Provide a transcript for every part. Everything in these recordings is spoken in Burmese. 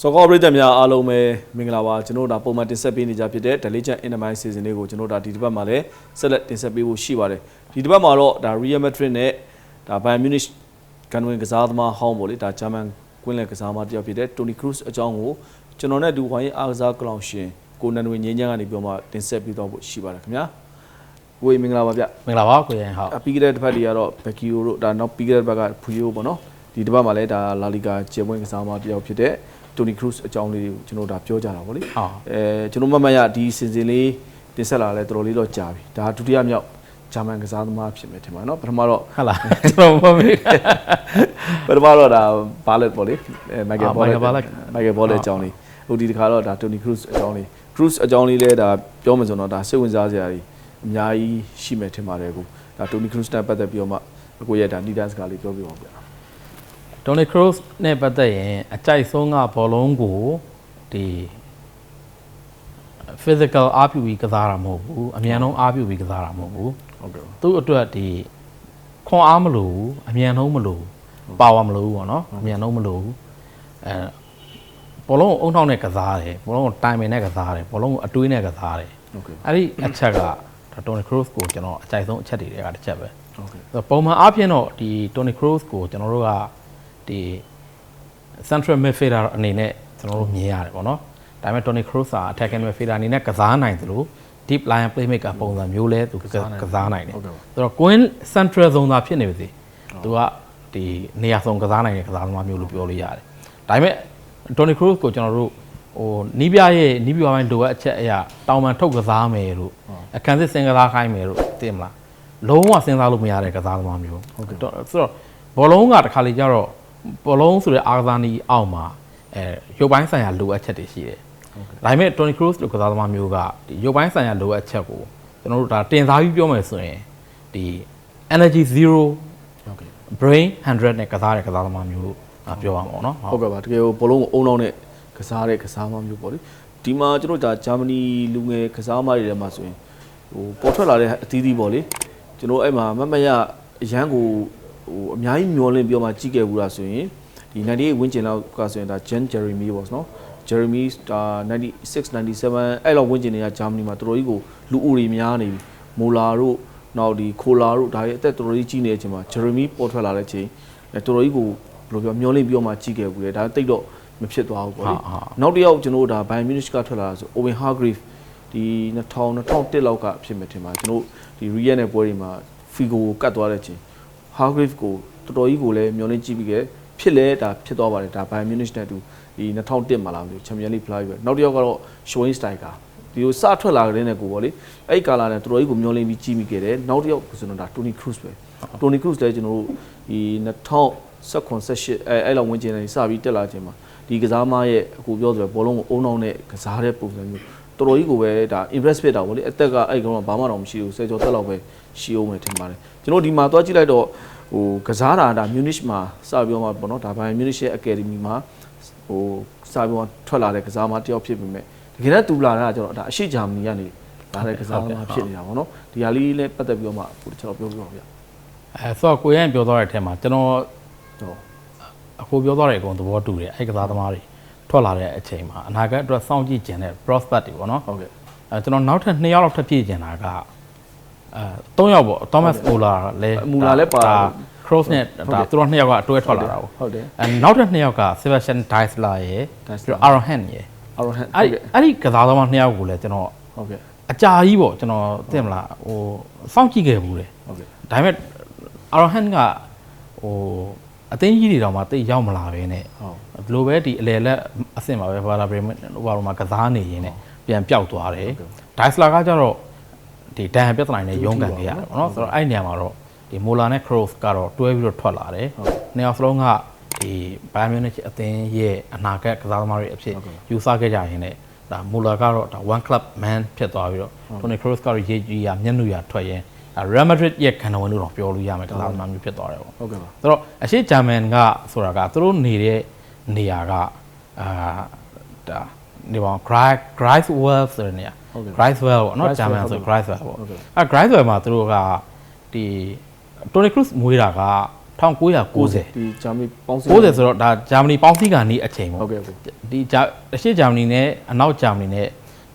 စောကောပရိသတ်များအားလုံးပဲမင်္ဂလာပါကျွန်တော်တို့ဒါပုံမှန်တင်ဆက်ပေးနေကြဖြစ်တဲ့ Delegate Intermite Season လေးကိုကျွန်တော်တို့ဒါဒီတစ်ပတ်မှာလည်းဆက်လက်တင်ဆက်ပေးဖို့ရှိပါတယ်ဒီတစ်ပတ်မှာတော့ဒါ Real Madrid နဲ့ဒါ Bayern Munich ကန်ဝင်ကစားသမားဟောင်းပေါ့လေဒါဂျာမန်ကွင်းလယ်ကစားသမားတစ်ယောက်ဖြစ်တဲ့ Toni Kroos အကြောင်းကိုကျွန်တော်နဲ့ဒူဝိုင်းအားကစားကလောင်ရှင်ကိုနန်ဝင်းငင်းချမ်းကနေပြောမှတင်ဆက်ပေးတော့ဖို့ရှိပါတယ်ခင်ဗျာကိုကြီးမင်္ဂလာပါဗျမင်္ဂလာပါကိုရန်ဟုတ်အပြီးခဲ့တဲ့တစ်ပတ်တွေကတော့ဘက်ကီယိုတို့ဒါနောက်ပြီးခဲ့တဲ့တစ်ပတ်ကဖူယိုပေါ့နော်ဒီတစ်ပတ်မှာလည်းဒါလာလီဂါကျေပွင့်ကစားသမားတစ်ယောက်ဖြစ်တဲ့ တိုနီခရုစ်အကြောင်းလေးကိုကျွန်တော်ဒါပြောကြတာဗောလေဟုတ်အဲကျွန်တော်မမတ်ရဒီစင်စင်လေးတင်ဆက်လာလဲတော်တော်လေးတော့ကြာပြီဒါဒုတိယမြောက်ဂျာမန်ကစားသမားဖြစ်မယ်ထင်ပါနော်ပထမတော့ဟုတ်လားကျွန်တော်မမေ့ပထမတော့ဒါဘာလက်ပေါ့လေအဲမိုက်ကယ်အာဘောလက် Michael Ballack မိုက်ကယ်ဘောလက်အကြောင်းလေးဟိုဒီတစ်ခါတော့ဒါတိုနီခရုစ်အကြောင်းလေးခရုစ်အကြောင်းလေးလဲဒါပြောမှဆိုတော့ဒါစိတ်ဝင်စားစရာကြီးအများကြီးရှိမယ်ထင်ပါတယ်ကိုဒါတိုနီခရုစ်နဲ့ပတ်သက်ပြီးတော့မှအကိုရဲ့ဒါနီဒန်စကားလေးပြောပြပါဦးဗျာ ဒေါ်နီခရိုစ်နဲ့ပတ်သက်ရင်အကြိုက်ဆုံးကဘောလုံးကိုဒီ physical အားပြုပြီးကစားတာမဟုတ်ဘူးအမြန်ဆုံးအားပြုပြီးကစားတာမဟုတ်ဘူးဟုတ်ကဲ့သူ့အတွက်ဒီခွန်အားမလို့ဘူးအမြန်ဆုံးမလို့ဘူးပါဝါမလို့ဘူးပေါ့နော်အမြန်ဆုံးမလို့ဘူးအဲဘောလုံးကိုအုံထောက်နဲ့ကစားတယ်ဘောလုံးကိုတိုင်ပင်နဲ့ကစားတယ်ဘောလုံးကိုအတွေးနဲ့ကစားတယ်ဟုတ်ကဲ့အဲ့ဒီအချက်ကဒေါ်နီခရိုစ်ကိုကျွန်တော်အကြိုက်ဆုံးအချက်တွေကတစ်ချက်ပဲဟုတ်ကဲ့ဆိုတော့ပုံမှန်အားဖြင့်တော့ဒီ Tony Kroos ကိုကျွန်တော်တို့က ဒီ central midfielder အနေနဲ့ကျွန်တော်တို့မြင်ရတယ်ပေါ့နော်ဒါပေမဲ့ Tony Kroos က attacking midfielder အနေနဲ့ကစားနိုင်သလို deep line playmaker ပုံစံမျိုးလဲသူကကစားနိုင်တယ်ဟုတ်ကဲ့ပါဆိုတော့ Queen central zone သာဖြစ်နေပါစေသူကဒီနေရာဆုံးကစားနိုင်တဲ့ကစားသမားမျိုးလို့ပြောလို့ရတယ်ဒါပေမဲ့ Tony Kroos ကိုကျွန်တော်တို့ဟိုနီးပြရဲ့နီးပြပိုင်းလိုအပ်အချက်အရာတောင်ပန်ထုတ်ကစားမယ်လို့အခန်းစစ်စင်ကစားခိုင်းမယ်လို့သိမလားလုံးဝစဉ်းစားလို့မရတဲ့ကစားသမားမျိုးဟုတ်ကဲ့ဆိုတော့ဘောလုံးကတခါလေကျတော့ ဘောလုံးဆိုတဲ့အာကစားနည်းအောက်မှာအဲရုပ်ပိုင်းဆိုင်ရာလိုအပ်ချက်တွေရှိတယ်ဒါပေမဲ့ Tony Kroos လိုကစားသမားမျိုးကဒီရုပ်ပိုင်းဆိုင်ရာလိုအပ်ချက်ကိုကျွန်တော်တို့ဒါတင်စားပြီးပြောမယ်ဆိုရင်ဒီ energy 0ဟုတ်ကဲ့ brain 100နဲ့ကစားတဲ့ကစားသမားမျိုးလို့ပြောရမှာပေါ့နော်ဟုတ်ကဲ့ပါတကယ်ကိုဘောလုံးကိုအုံနောက်နဲ့ကစားတဲ့ကစားမမျိုးပေါ့လေဒီမှာကျွန်တော်ဒါဂျာမနီလူငယ်ကစားမတွေထဲမှာဆိုရင်ဟိုပေါ်ထွက်လာတဲ့အသီးသီးပေါ့လေကျွန်တော်အဲ့မှာမတ်မရအရန်ကို ဟိုအများကြီးမျောလင့်ပြောမှကြီးခဲ့ဘူးလားဆိုရင်ဒီ98ဝင်းကျင်လောက်ကဆိုရင်ဒါ Jen Jeremy ပေါ့နော် Jeremy ဒါ96 97အဲ့လောက်ဝင်းကျင်တွေကဂျာမနီမှာတော်တော်ကြီးကိုလူဦးတွေများနေပြီမိုလာတို့နောက်ဒီခိုလာတို့ဒါတွေအသက်တော်တော်ကြီးကြီးနေတဲ့အချိန်မှာ Jeremy ပေါ်ထွက်လာတဲ့အချိန်အဲတော်တော်ကြီးကိုဘယ်လိုပြောမျောလင့်ပြောမှကြီးခဲ့ဘူးလေဒါတိတ်တော့မဖြစ်သွားဘူးပေါ့လေဟာဟာနောက်တစ်ယောက်ကျွန်တော်တို့ဒါ Bayern Munich ကထွက်လာတာဆို Owen Hargreaves ဒီ2000 2001လောက်ကဖြစ်မယ်ထင်ပါကျွန်တော်တို့ဒီ Real နဲ့ပွဲတွေမှာ Figo ကိုကတ်သွားတဲ့အချိန် Hargreaves ကိုတော်တော်ကြီးကိုလည်းမျောလင့်ကြည့်ပြီးခဲ့ဖြစ်လဲဒါဖြစ်သွားပါတယ်ဒါ Bayern Munich နဲ့အတူဒီ2001မှာလာလို့ Champions League ဖလားပြီးပဲနောက်တစ်ယောက်ကတော့ Schweinsteiger ဒီလိုစထွက်လာတဲ့နဲ့ကိုပေါ့လေအဲ့ဒီကာလာနဲ့တော်တော်ကြီးကိုမျောလင့်ပြီးကြည့်မိခဲ့တယ်နောက်တစ်ယောက်ဆိုတော့ဒါ Toni Kroos ပဲ Toni Kroos လည်းကျွန်တော်တို့ဒီ2019 18အဲအဲ့လောက်ဝင်ကျင်နေစပြီးတက်လာခြင်းမှာဒီကစားမရဲ့အခုပြောဆိုရဘောလုံးကိုအုံနောက်နဲ့ကစားတဲ့ပုံစံမျိုးတော်တော်ကြီးကိုပဲဒါ impress ဖြစ်တာဗောလေအသက်ကအဲ့ကောင်ကဘာမှတော့မရှိဘူးဆယ်ကျော်တက်လောက်ပဲ ရှိအောင်ပဲထင်ပါတယ်ကျွန်တော်ဒီမှာသွားကြည့်လိုက်တော့ဟိုကစားတာဒါ Munich မှာစပြီးတော့မှပေါ့နော်ဒါ Bayern Munich ရဲ့ Academy မှာဟိုစပြီးတော့ထွက်လာတဲ့ကစားမတစ်ယောက်ဖြစ်ပေမဲ့တကယ်တော့တူလာတာကကျွန်တော်ဒါအရှိဂျာမနီကနေလာတဲ့ကစားသမားဖြစ်နေတာဗောနော်ဒီဟာလေးလည်းပတ်သက်ပြီးတော့မှဟိုတစ်ချက်တော့ပြောပြပါဦးဗျအဲဆိုတော့ကိုရန်ပြောသွားတဲ့အထက်မှာကျွန်တော်ဟုတ်အခုပြောသွားတဲ့အကုန်သဘောတူတယ်အဲ့ကစားသမားတွေထွက်လာတဲ့အချိန်မှာအနာဂတ်အတွက်စောင့်ကြည့်ကျင်တဲ့ prospect တွေပေါ့နော်ဟုတ်ကဲ့အဲကျွန်တော်နောက်ထပ်2ယောက်လောက်ထပ်ပြည့်ကျင်တာက အဲ3ယောက်ပေါ့ Thomas Muller လဲ Muller လည်းပါ Cross နဲ့ဒါသူတို့2ယောက်ကအတွဲထွက်လာတာပေါ့ဟုတ်တယ်အဲနောက်ထပ်2ယောက်က Sebastian Deisler ရယ် Deisler ပြီးတော့ Aaron Hand ရယ်အော်ဟန်အဲ့ဒီအဲ့ဒီကစားသမား2ယောက်ကိုလည်းကျွန်တော်ဟုတ်ကဲ့အကြာကြီးပေါ့ကျွန်တော်သိမလားဟိုစောင့်ကြည့်ခဲ့ဘူးလေဟုတ်ကဲ့ဒါပေမဲ့အာရိုဟန်ကဟိုအသိကြီးတွေတောင်မှတိတ်ရောက်မလာပဲနဲ့ဟုတ်ဒီလိုပဲဒီအလေလက်အဆင့်မှာပဲဘာလာဘရီမဟိုဘာမှာကစားနေရင်းနဲ့ပြန်ပျောက်သွားတယ်ဒိုင်စလာကကျတော့ ဒီဒန်ပြဿနာနဲ့ရုန်းကန်ခဲ့ရတယ်ပေါ့နော်ဆိုတော့အဲ့ဒီနေရာမှာတော့ဒီမိုလာနဲ့ခရို့ကတော့တွဲပြီးတော့ထွက်လာတယ်နှစ်ယောက်စလုံးကဒီဘိုင်မြူနစ်အသင်းရဲ့အနာဂတ်ကစားသမားတွေအဖြစ်ယူဆခဲ့ကြရင်းနဲ့ဒါမိုလာကတော့ဒါ one club man ဖြစ်သွားပြီးတော့တိုနီခရို့ကတော့ရေးကြီးရမျက်နှာရထွက်ရင်းဒါ Real Madrid ရဲ့ခံတော်ဝင်လို့တော့ပြောလို့ရမယ်ကစားသမားမျိုးဖြစ်သွားတယ်ပေါ့ဟုတ်ကဲ့ပါဆိုတော့အရှိဂျာမန်ကဆိုတာကသူတို့နေတဲ့နေရာကအာဒါဒီဘော Grai Greifswald ဆိုတဲ့နေရာ Greifswald ပေါ့နော်ဂျာမန်ဆို Greifswald ပေါ့အဲ Greifswald မှာသူတို့ကဒီ Toni Kroos မွေးတာက 1990 ဒီဂျာမနီပေါင်းစည်း 90ဆိုတော့ဒါဂျာမနီပေါင်းစည်းကနေအချိန်ပေါ့ ဟုတ်ကဲ့ဟုတ် ဒီဂျာအရှေ့ဂျာမနီနဲ့အနောက်ဂျာမနီနဲ့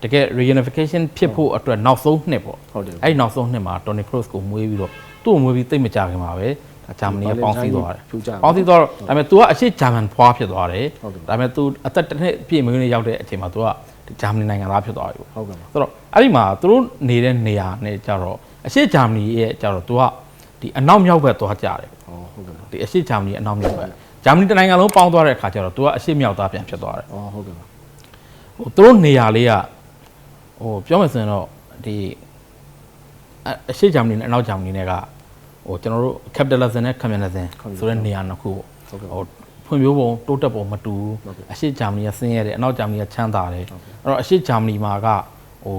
တကယ် reunification ဖြစ်ဖို့အတွက်နောက်ဆုံးနှစ်ပေါ့ ဟုတ်တယ် အဲ့ဒီနောက်ဆုံးနှစ်မှာ Tony Kroos ကိုမွေးပြီးတော့သူ့ကိုမွေးပြီးတိတ်မကြခင်ပါပဲဒါဂျာမနီကပေါင်းစည်းသွားတယ် ဖြူကြတယ် ပေါင်းစည်းသွားတော့ဒါပေမဲ့ तू ကအရှေ့ဂျာမန်ဖွားဖြစ်သွားတယ် ဟုတ်ကဲ့ ဒါပေမဲ့ तू အသက်တစ်နှစ်ပြည့်မွေးနေ့ရောက်တဲ့အချိန်မှာ तू ကဒီ ဂျာမနီနိုင်ငံသားဖြစ်သွားပြီပေါ့ဟုတ်ကဲ့ပါဆိုတော့အဲ့ဒီမှာသူတို့နေတဲ့နေရာနဲ့ကြတော့အရှေ့ဂျာမနီရဲ့ကြတော့ तू ကဒီအနောက်မြောက်ဘက်သွားကြတယ်ဟောဟုတ်ကဲ့ပါဒီအရှေ့ဂျာမနီအနောက်မြောက်ဘက်ဂျာမနီတစ်နိုင်ငံလုံးပေါင်းသွားတဲ့အခါကျတော့ तू ကအရှေ့မြောက်သားပြန်ဖြစ်သွားတယ်ဟောဟုတ်ကဲ့ပါဟိုသူတို့နေရာလေးကဟိုပြောမယ်ဆိုရင်တော့ဒီအအရှေ့ဂျာမနီနဲ့အနောက်ဂျာမနီနဲ့ကဟိုကျွန်တော်တို့ capitalism နဲ့ communism ဆိုတဲ့နေရာနှစ်ခုပေါ့ဟုတ်ကဲ့ဟို ဖွံ့ဖြိုးပုံတိုးတက်ပုံမတူဘူးဟုတ်ကဲ့အရှေ့ဂျာမနီကဆင်းရဲတယ်အနောက်ဂျာမနီကချမ်းသာတယ်အဲ့တော့အရှေ့ဂျာမနီမှာကဟို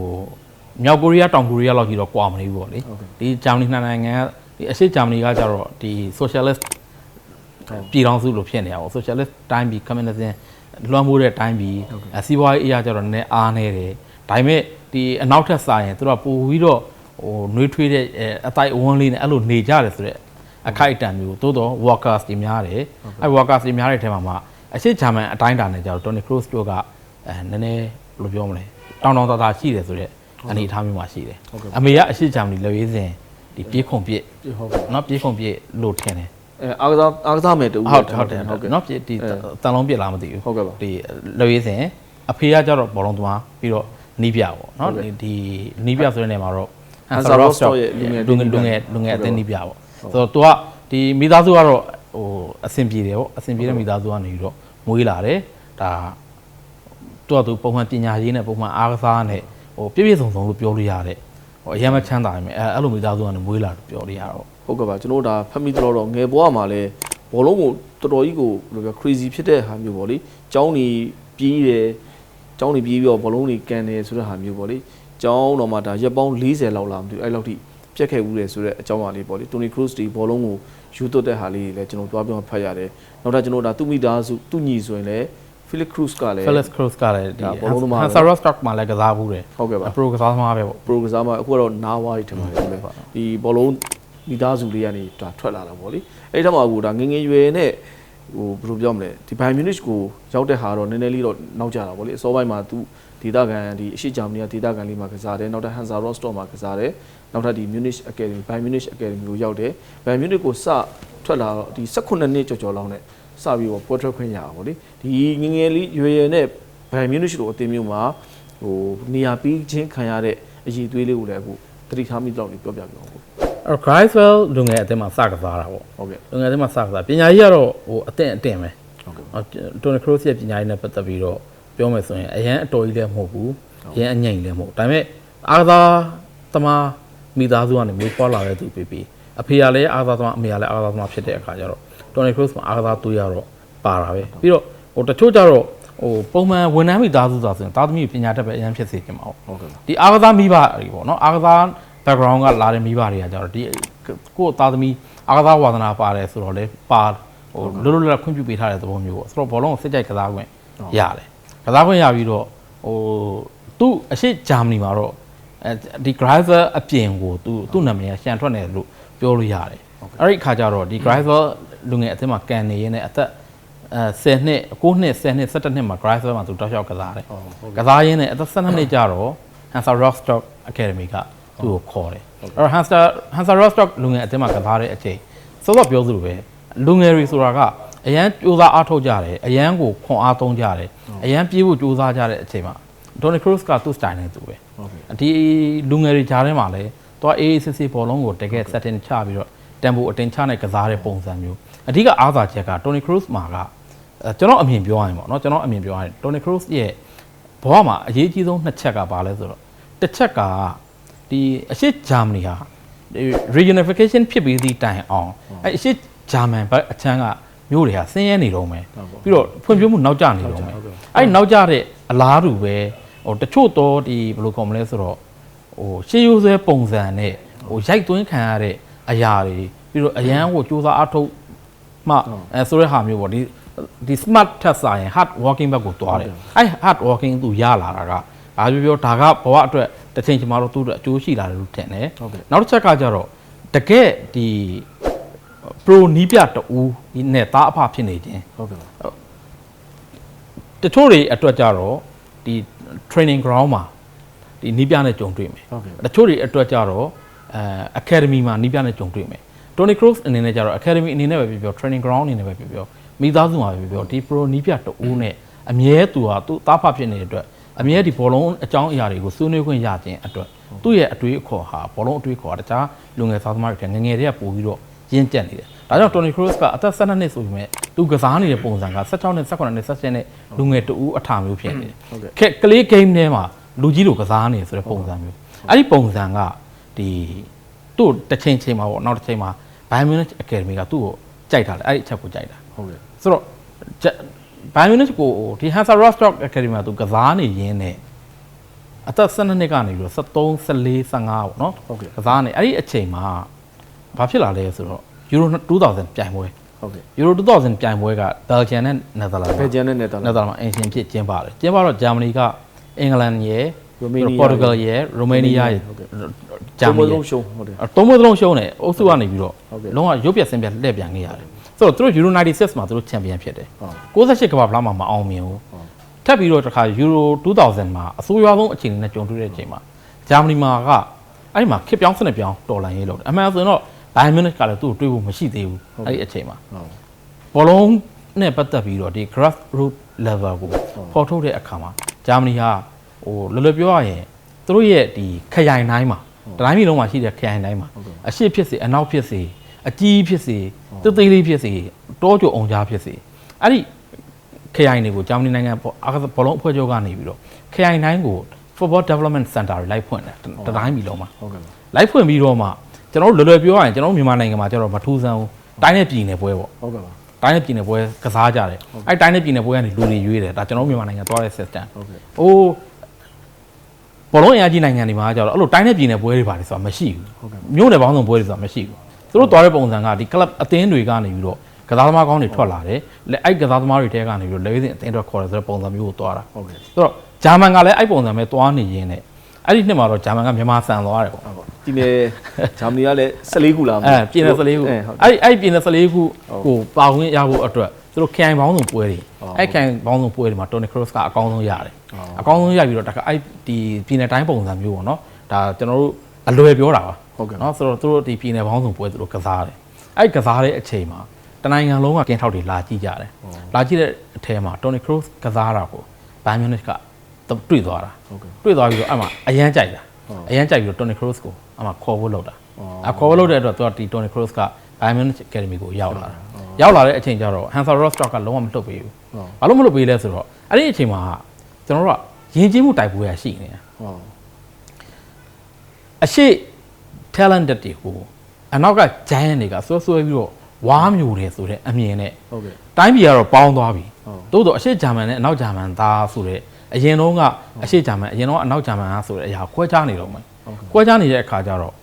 မြောက်ကိုရီးယားတောင်ကိုရီးယားလောက်ကြီးတော့ကွာမနေဘူးပေါ့လေဟုတ်ကဲ့ဒီဂျာမနီနှစ်နိုင်ငံကဒီအရှေ့ဂျာမနီကကြတော့ဒီ socialist ဟုတ်ပြည်တော်စုလို့ဖြစ်နေတာပေါ့ socialist တိုင်းပြည် communism လွှမ်းမိုးတဲ့တိုင်းပြည်အစီးပွားရေးအရာကြတော့နည်းအားနေတယ်ဒါပေမဲ့ဒီအနောက်ထပ်စာရင်သူတို့ကပို့ပြီးတော့ဟိုနှွေးထွေးတဲ့အအတိုက်အဝန်းလေးနဲ့အဲ့လိုနေကြတယ်ဆိုတော့ အခိုက်အတန့်မျိုးသို့တော့ workers တွေများတယ်အဲ workers တွေများတဲ့ထဲမှာမှအရှိဂျာမန်အတိုင်းတာနဲ့ကြတော့ Tony Kroos တို့ကအဲနည်းနည်းဘယ်လိုပြောမလဲတောင်းတောင်းတတရှိတယ်ဆိုတော့အနေအထားမျိုးမှာရှိတယ်အမေကအရှိဂျာမန်လက်ရေးစဉ်ဒီပြေးခုံပြစ်ဟုတ်ကဲ့နော်ပြေးခုံပြစ်လို့ထင်တယ်အဲအားကစားအားကစားမယ်တူဟုတ်ဟုတ်တယ်ဟုတ်ကဲ့နော်ပြစ်ဒီတန်လုံးပြစ်လားမသိဘူးဟုတ်ကဲ့ပါဒီလက်ရေးစဉ်အဖေကကြတော့ဘောလုံးသမားပြီးတော့နီးပြပေါ့နော်ဒီနီးပြဆိုတဲ့နေရာမှာတော့ဟန်ဆာရော့စ်ရဲ့လူငယ်လူငယ်လူငယ်အသင်းနီးပြပေါ့ ဆိုတော့ तू ကဒီမိသားစုကတော့ဟိုအဆင်ပြေတယ်ပေါ့အဆင်ပြေတဲ့မိသားစုကနေပြီးတော့မွေးလာတယ်ဒါသူကသူပုံမှန်ပညာရေးနဲ့ပုံမှန်အားကစားနဲ့ဟိုပြည့်ပြည့်စုံစုံလို့ပြောလို့ရတဲ့ဟိုအရင်မချမ်းသာနေမယ်အဲအဲ့လိုမိသားစုကနေမွေးလာလို့ပြောလို့ရတော့ဟုတ်ကဲ့ပါကျွန်တော်တို့ဒါဖတ်မိတော့တော့ငယ်ဘဝမှာလဲဘောလုံးကိုတော်တော်ကြီးကိုဘယ်လိုပြော crazy ဖြစ်တဲ့ဟာမျိုးပေါ့လေကျောင်းနေပြီးတယ်ကျောင်းနေပြီးပြီးတော့ဘောလုံးတွေကန်တယ်ဆိုတဲ့ဟာမျိုးပေါ့လေကျောင်းတော်မှာဒါရက်ပေါင်း40လောက်လာမသိဘူးအဲ့လောက်ထိ ပြက်ခဲ့ဦးတယ်ဆိုတဲ့အကြောင်းအရာလေးပေါ့လေတိုနီခရုစ်ဒီဘောလုံးကိုယူသွတ်တဲ့ဟာလေးတွေလည်းကျွန်တော်တွားပြောဖတ်ရတယ်နောက်ထပ်ကျွန်တော်ဒါသူ့မိသားစုသူ့ညီဆိုရင်လည်းဖိလစ်ခရုစ်ကလည်း Felix Cruz ကလည်းဒီဒါဘောလုံးသမားပဲ Hansa Rostock မှာလည်းကစားဘူးတယ်ဟုတ်ကဲ့ပါအပရိုကစားသမားပဲပေါ့ပရိုကစားမှာအခုကတော့နာဝါးရီထင်ပါတယ်ဒီဒီဘောလုံးမိသားစုလေးကနေဒါထွက်လာတာပေါ့လေအဲ့ဒီထက်မှအခုဒါငငယ်ရွယ်နဲ့ဟိုဘယ်လိုပြောမလဲဒီဘိုင်မြူနစ်ကိုရောက်တဲ့ဟာတော့နည်းနည်းလေးတော့နောက်ကျတာပေါ့လေအစောပိုင်းမှာသူဒေတာကန်ဒီအရှိဂျာမနီကဒေတာကန်လေးမှာကစားတယ်နောက်ထပ်ဟန်ဆာရော့စတော့မှာကစားတယ် နောက်ထပ်ဒီမြူနစ်အကယ်ဒမီဘိုင်မြူနစ်အကယ်ဒမီကိုရောက်တယ်ဘိုင်မြူနစ်ကိုစထွက်လာတော့ဒီ18နှစ်ကျော်ကျော်လောက်နဲ့စပြီးတော့ပွဲထွက်ခွင့်ရတာပေါ့လေဒီငငယ်လေးရွယ်ရွယ်နဲ့ဘိုင်မြူနစ်လိုအသင်းမျိုးမှာဟိုနေရာပြီးချင်းခံရတဲ့အည်သွေးလေးကိုလည်းအခုတတိထားမိတော့လေးပြောပြပြအောင်ပေါ့အဲ့ Greifswald လူငယ်အသင်းမှာစကစားတာပေါ့ဟုတ်ကဲ့လူငယ်အသင်းမှာစကစားပညာရေးကတော့ဟိုအသင့်အတင်ပဲဟုတ်ကဲ့တိုနီခရိုးစ်ရဲ့ပညာရေးနဲ့ပတ်သက်ပြီးတော့ပြောမယ်ဆိုရင်အရန်အတော်ကြီးလည်းမဟုတ်ဘူးအရန်အငိမ့်လည်းမဟုတ်ဒါပေမဲ့အားသာသမား မိသားစုကနေမွေးဖွားလာတဲ့သူပြပြီးအဖေကလည်းအားသာသမားအမေကလည်းအားသာသမားဖြစ်တဲ့အခါကျတော့တိုနီခရိုးစ်မှာအားသာသွေးရတော့ပါတာပဲပြီးတော့ဟိုတချို့ကျတော့ဟိုပုံမှန်ဝန်ထမ်းမိသားစုသာဆိုရင်သားသမီးပညာတတ်ပဲအရန်ဖြစ်စေချင်မှာပေါ့ဟုတ်ကဲ့ဒီအားကစားမိဘတွေပေါ့နော်အားကစား background ကလာတဲ့မိဘတွေကကြတော့ဒီကိုယ့်သားသမီးအားကစားဝါသနာပါတယ်ဆိုတော့လေပါဟိုလွတ်လွတ်လပ်လပ်ခွင့်ပြုပေးထားတဲ့သဘောမျိုးပေါ့ဆိုတော့ဘောလုံးကိုစစ်ကြိုက်ကစားခွင့်ရတယ်ကစားခွင့်ရပြီးတော့ဟိုသူ့အရှိဂျာမနီမှာတော့ အဲဒီ Greiser အပြင်ကိုသူသူ့နာမည်ကရှန်ထွက်နေတယ်လို့ပြောလို့ရတယ်အဲ့ဒီအခါကျတော့ဒီ Greiser လူငယ်အသင်းမှာကန်နေရင်းနဲ့အသက်အဲ10နှစ်9နှစ်10နှစ်17နှစ်မှာ Greiser မှာသူတောက်လျှောက်ကစားတယ်ကစားရင်းနဲ့အသက်12နှစ်ကြာတော့ Hansa Rostock Academy ကသူ့ကိုခေါ်တယ်အဲ့တော့ Hansa Hansa Rostock လူငယ်အသင်းမှာကစားတဲ့အချိန်စောစောပြောသလိုပဲလူငယ်တွေဆိုတာကအရန်ကြိုးစားအားထုတ်ကြတယ်အရန်ကိုခွန်အားသုံးကြတယ်အရန်ပြေးဖို့ကြိုးစားကြတဲ့အချိန်မှာ Toni Kroos ကသူ့ style နဲ့သူပဲဟုတ်ကဲ့ဒီလူငယ်တွေကြားထဲမှာလည်းသွားအေးအေးဆေးဆေးဘောလုံးကိုတကယ် setting ချပြီးတော့တန်ဖိုးအတင်ချနဲ့ကစားတဲ့ပုံစံမျိုးအဓိကအားသာချက်က Toni Kroos မှာကအဲကျွန်တော်အမြင်ပြောရရင်ပေါ့နော်ကျွန်တော်အမြင်ပြောရရင် Toni Kroos ရဲ့ဘဝမှာအရေးကြီးဆုံးနှစ်ချက်ကဘာလဲဆိုတော့တစ်ချက်ကဒီအရှိဂျာမနီဟာဒီ reunification ဖြစ်ပြီးသည့်တိုင်အောင်အဲအရှိဂျာမန်ဘက်အချမ်းကမျိုးတွေဟာဆင်းရဲနေတော့မယ်ပြီးတော့ဖွံ့ဖြိုးမှုနောက်ကျနေတော့မယ်အဲ့ဒီနောက်ကျတဲ့အလားတူပဲ ဟိုတချို့တော့ဒီဘယ်လိုခေါ်မလဲဆိုတော့ဟိုရှေးရိုးဆွဲပုံစံနဲ့ဟိုရိုက်သွင်းခံရတဲ့အရာတွေပြီးတော့အရန်ကိုစူးစမ်းအထုတ်မှအဲဆိုတဲ့ဟာမျိုးပေါ့ဒီဒီ smart ထက်စာရင် hard working ဘက်ကိုသွားတယ်အဲ hard working သူရလာတာကဘာပြောပြောဒါကဘဝအတွက်တစ်ချိန်ချိန်မှာတော့သူ့အတွက်အကျိုးရှိလာတယ်လို့ထင်တယ်ဟုတ်ကဲ့နောက်တစ်ချက်ကကြတော့တကယ်ဒီ pro နီးပြတူနဲ့သားအဖဖြစ်နေခြင်းဟုတ်ကဲ့ပါတချို့တွေအတွက်ကြတော့ ဒီ training ground မှာဒီနီးပြနဲ့ကြုံတွေ့မယ်ဟုတ်ကဲ့တချို့တွေအတွက်ကြတော့အဲ academy မှာနီးပြနဲ့ကြုံတွေ့မယ် Tony Cross အနေနဲ့ကြတော့ academy အနေနဲ့ပဲပြောပြော training ground အနေနဲ့ပဲပြောပြောမိသားစုမှာပဲပြောပြောဒီ pro နီးပြတူနဲ့အမြဲသူဟာသူသားဖဖြစ်နေတဲ့အတွက်အမြဲဒီဘောလုံးအကြောင်းအရာတွေကိုဆွေးနွေးခွင့်ရခြင်းအတွက်သူ့ရဲ့အတွေးအခေါ်ဟာဘောလုံးအတွေးအခေါ်ဟာတခြားလူငယ်သားသမားတွေထက်ငယ်ငယ်တည်းကပို့ပြီးတော့ရင့်ကျက်နေတယ် ဒါကြောင့် Tony Cross ကအသက်12နှစ်ဆိုပေမဲ့သူကစားနေတဲ့ပုံစံက16နှစ်18နှစ်17နှစ်လူငယ်တူအထာမျိုးဖြစ်နေတယ်ဟုတ်ကဲ့ခက်ကလေး game ထဲမှာလူကြီးလိုကစားနေဆိုတဲ့ပုံစံမျိုးအဲ့ဒီပုံစံကဒီသူ့တစ်ချိန်ချိန်မှာပေါ့နောက်တစ်ချိန်မှာ Bayern Munich Academy ကသူ့ကိုကြိုက်တာလေအဲ့ဒီအချက်ကိုကြိုက်တာဟုတ်ကဲ့ဆိုတော့ဂျက် Bayern Munich ကိုဒီ Hansa Rostock Academy မှာသူကစားနေရင်းနဲ့အသက်12နှစ်ကနေပြီးတော့73 14 15ပေါ့နော်ဟုတ်ကဲ့ကစားနေအဲ့ဒီအချိန်မှာဘာဖြစ်လာလဲဆိုတော့ Euro 2000ပြိုင်ပွဲဟုတ်ကဲ့ Euro 2000ပြိုင်ပွဲက Belgium နဲ့ Netherlands ဘယ်ဂျန်နဲ့နဲ့တာနယ်သာလန်မှာအင်ရှင်ဖြစ်ကျင်းပါတယ်ကျင်းပတော့ဂျာမနီကအင်္ဂလန်ရယ်ရိုမေးနီးယားပေါ်တူဂယ်ရယ်ရိုမေးနီးယားရယ်ဟုတ်ကဲ့ဂျာမနီရယ်လုံးရှုံးဟုတ်တယ်အသုံးမသလုံးရှုံးတယ်အုပ်စုကနေပြီးတော့ဟုတ်ကဲ့လုံးဝရုပ်ပြတ်ဆင်းပြတ်လှည့်ပြန်ခဲ့ရတယ်ဆိုတော့သူတို့ Euro 96မှာသူတို့ချန်ပီယံဖြစ်တယ်ဟုတ်68ကမ္ဘာဖလားမှာမအောင်မြင်ဘူးဟုတ်ထပ်ပြီးတော့တစ်ခါ Euro 2000မှာအဆိုးရွားဆုံးအခြေအနေနဲ့ကြုံတွေ့တဲ့အချိန်မှာဂျာမနီမှာကအဲ့ဒီမှာခစ်ပြောင်းစနစ်ပြောင်းတော်လန်ရေးလုပ်တယ်အမှန်ဆိုရင်တော့ Bayern Munich ကလည်းသူ့ကိုတွေးဖို့မရှိသေးဘူးအဲ့ဒီအချိန်မှာဟုတ်ဘောလုံးနဲ့ပတ်သက်ပြီးတော့ဒီ grass root level ကိုပေါ်ထုတ်တဲ့အခါမှာဂျာမနီကဟိုလောလောပြောရရင်သူတို့ရဲ့ဒီခရိုင်တိုင်းမှာတတိုင်းပြည်လုံးမှာရှိတဲ့ခရိုင်တိုင်းမှာအရှိဖြစ်စေအနောက်ဖြစ်စေအကြီးဖြစ်စေတိတ်သေးလေးဖြစ်စေတောကြုံအောင်ကြားဖြစ်စေအဲ့ဒီခရိုင်တွေကိုဂျာမနီနိုင်ငံပေါ်အားကစားဘောလုံးအဖွဲ့ချုပ်ကနေပြီးတော့ခရိုင်တိုင်းကို football development center တွေလိုက်ဖွင့်တယ်တတိုင်းပြည်လုံးမှာဟုတ်ကဲ့ပါလိုက်ဖွင့်ပြီးတော့မှ ကျွန်တော်တို့လောလောပြောရရင်ကျွန်တော်တို့မြန်မာနိုင်ငံမှာကျတော့မထူးဆန်းဘူးတိုင်းနဲ့ပြည်နယ်ပွဲပေါ့ဟုတ်ကဲ့ပါတိုင်းနဲ့ပြည်နယ်ပွဲကစားကြတယ်အဲ့တိုင်းနဲ့ပြည်နယ်ပွဲကနေလူတွေရွေးတယ်ဒါကျွန်တော်တို့မြန်မာနိုင်ငံသွားတဲ့ system ဟုတ်ကဲ့ဟိုဘောလုံးအင်အားကြီးနိုင်ငံတွေမှာကျတော့အဲ့လိုတိုင်းနဲ့ပြည်နယ်ပွဲတွေပါတယ်ဆိုတာမရှိဘူးဟုတ်ကဲ့မြို့နယ်ပေါင်းစုံပွဲတွေဆိုတာမရှိဘူးသူတို့သွားတဲ့ပုံစံကဒီ club အသင်းတွေကနေပြီးတော့ကစားသမားကောင်းတွေထွက်လာတယ်လက်အဲ့ကစားသမားတွေတဲကနေပြီးတော့လက်ဝဲစင်အသင်းတွေခေါ်တယ်ဆိုတဲ့ပုံစံမျိုးကိုသွားတာဟုတ်ကဲ့ဆိုတော့ဂျာမန်ကလည်းအဲ့ပုံစံပဲသွားနေရင်းနဲ့ အဲ့ဒီနှစ်မှာတော့ဂျာမန်ကမြန်မာဆန်သွားတယ်ပေါ့ဟုတ်ပါဒီနေ့ဂျာမနီကလည်း14ခုလာအဲပြည်နယ်14ခုအဲဟုတ်အဲ့အဲ့ပြည်နယ်14ခုကိုပါဝင်ရဖို့အတွက်သူတို့ခရိုင်ပေါင်းစုံပွဲတွေဟုတ်အဲ့ခရိုင်ပေါင်းစုံပွဲတွေမှာ Tony Cross ကအကောင်းဆုံးရတယ်ဟုတ်အကောင်းဆုံးရပြီးတော့တခါအဲ့ဒီပြည်နယ်တိုင်းပုံစံမျိုးပေါ့နော်ဒါကျွန်တော်တို့အလွယ်ပြောတာပါဟုတ်ကဲ့နော်ဆိုတော့သူတို့ဒီပြည်နယ်ပေါင်းစုံပွဲသူတို့ကစားတယ်အဲ့ကစားတဲ့အချိန်မှာတနိုင်ငံလုံးကကင်းထောက်တွေလာကြည့်ကြတယ်လာကြည့်တဲ့အထဲမှာ Tony Cross ကစားတာကို Bayern Munich က တွေ့သွားတာဟုတ်ကဲ့တွေ့သွားပြီးတော့အဲ့မှာအရန်ကြိုက်တာဟုတ်အရန်ကြိုက်ပြီးတော့ Tony Cross ကိုအဲ့မှာခေါ်ဖို့လုပ်တာအော်အခေါ်ဖို့လုပ်တဲ့အတွက်သူကဒီ Tony Cross က Bayern Munich Academy ကိုရောက်လာတာရောက်လာတဲ့အချိန်ကျတော့ Hansa Rostock ကလုံးဝမလွတ်ပေးဘူးဟုတ်ဘာလို့မလွတ်ပေးလဲဆိုတော့အဲ့ဒီအချိန်မှာကျွန်တော်တို့ကယဉ်ကျေးမှုတိုက်ပွဲရရှိနေတာဟုတ်အရှိ talented တွေကိုအနောက်က giant တွေကဆွဲဆွဲပြီးတော့ဝါးမျိုးတယ်ဆိုတဲ့အမြင်နဲ့ဟုတ်ကဲ့တိုင်းပြည်ကတော့ပေါင်းသွားပြီဟုတ်သို့တော့အရှိဂျာမန်နဲ့အနောက်ဂျာမန်သားဆိုတဲ့ အရင်တုန်းကအရှိဂျာမန်အရင်တုန်းကအနောက်ဂျာမန်ကဆိုတဲ့အရာခွဲခြားနေတော့မယ်ဟုတ်ကဲ့ခွဲခြားနေတဲ့အခါကျတော့